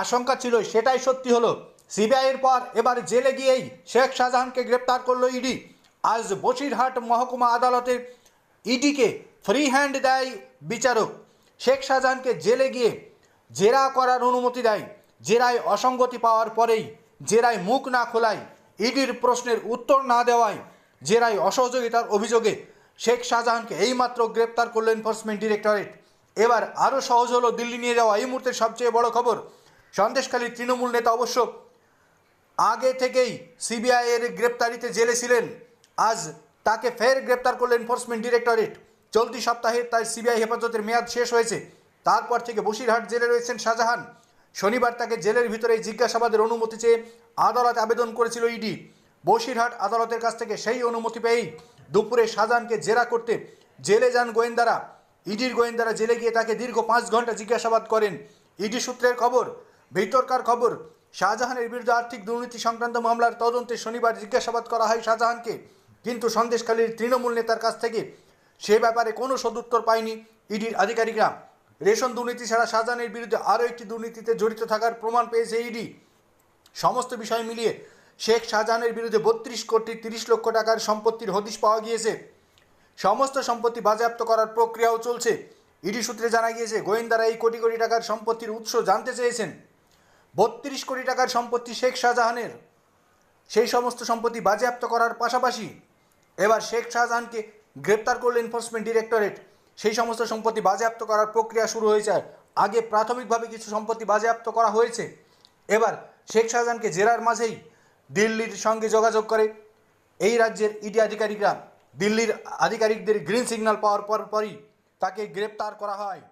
আশঙ্কা ছিল, সেটাই সত্যি হলো। সিবিআইয়ের পর এবার জেলে গিয়েই শেখ শাহজাহানকে গ্রেপ্তার করল ইডি। আজ বসিরহাট মহকুমা আদালতে ইডিকে ফ্রি হ্যান্ড দেয় বিচারক। শেখ শাহজাহানকে জেলে গিয়ে জেরা করার অনুমতি দেয়। জেরায় অসঙ্গতি পাওয়ার পরেই জেরায় মুখ না খোলায় ইডির প্রশ্নের উত্তর না দেওয়ায় জেরায় অসহযোগিতার অভিযোগে শেখ শাহজাহানকে এইমাত্র গ্রেপ্তার করল এনফোর্সমেন্ট ডিরেক্টরেট এবার আরও সহজ হলো দিল্লি নিয়ে যাওয়া, এই মুহূর্তের সবচেয়ে বড় খবর সন্দেশখালীর তৃণমূল নেতা অবশ্য আগে থেকেই সিবিআই এর গ্রেপ্তারিতে জেলে ছিলেন। আজ তাকে ফের গ্রেপ্তার করল এনফোর্সমেন্ট ডিরেক্টরেট চলতি সপ্তাহে তার সিবিআই হেফাজতের মেয়াদ শেষ হয়েছে। তারপর থেকে বসিরহাট জেলে রয়েছেন শাহজাহান। শনিবার তাকে জেলের ভিতরে জিজ্ঞাসাবাদের অনুমতি চেয়ে আদালত আবেদন করেছিল ইডি। বসিরহাট আদালতের কাছ থেকে সেই অনুমতি পেয়েই দুপুরে শাহজাহানকে জেরা করতে জেলে যান গোয়েন্দারা। ইডির গোয়েন্দারা জেলে গিয়ে তাকে দীর্ঘ পাঁচ ঘণ্টা জিজ্ঞাসাবাদ করেন। ইডি সূত্রের খবর ভিতরকার খবর, শাহজাহানের বিরুদ্ধে আর্থিক দুর্নীতি সংক্রান্ত মামলার তদন্তে শনিবার জিজ্ঞাসাবাদ করা হয় শাহজাহানকে। কিন্তু সন্দেশখালীর তৃণমূল নেতার কাছ থেকে সে ব্যাপারে কোনো সদুত্তর পায়নি ইডির আধিকারিকরা। রেশন দুর্নীতি ছাড়া শাহজাহানের বিরুদ্ধে আরও একটি দুর্নীতিতে জড়িত থাকার প্রমাণ পেয়েছে ইডি। সমস্ত বিষয় মিলিয়ে শেখ শাহজাহানের বিরুদ্ধে বত্রিশ কোটি তিরিশ লক্ষ টাকার সম্পত্তির হদিশ পাওয়া গিয়েছে। সমস্ত সম্পত্তি বাজেয়াপ্ত করার প্রক্রিয়াও চলছে। ইডি সূত্রে জানা গিয়েছে, গোয়েন্দারা এই কোটি কোটি টাকার সম্পত্তির উৎস জানতে চেয়েছেন। বত্রিশ কোটি টাকার সম্পত্তি শেখ শাহজাহানের। সেই সমস্ত সম্পত্তি বাজেয়াপ্ত করার পাশাপাশি এবার শেখ শাহজাহানকে গ্রেপ্তার করল এনফোর্সমেন্ট ডিরেক্টরেট সেই সমস্ত সম্পত্তি বাজেয়াপ্ত করার প্রক্রিয়া শুরু হয়েছে আগে প্রাথমিকভাবে কিছু সম্পত্তি বাজেয়াপ্ত করা হয়েছে। এবার শেখ শাহজাহানকে জেরার মাঝেই দিল্লির সঙ্গে যোগাযোগ করে। এই রাজ্যের ইডি আধিকারিকরা দিল্লির আধিকারিকদের গ্রিন সিগন্যাল পাওয়ার পর পরই তাকে গ্রেপ্তার করা হয়।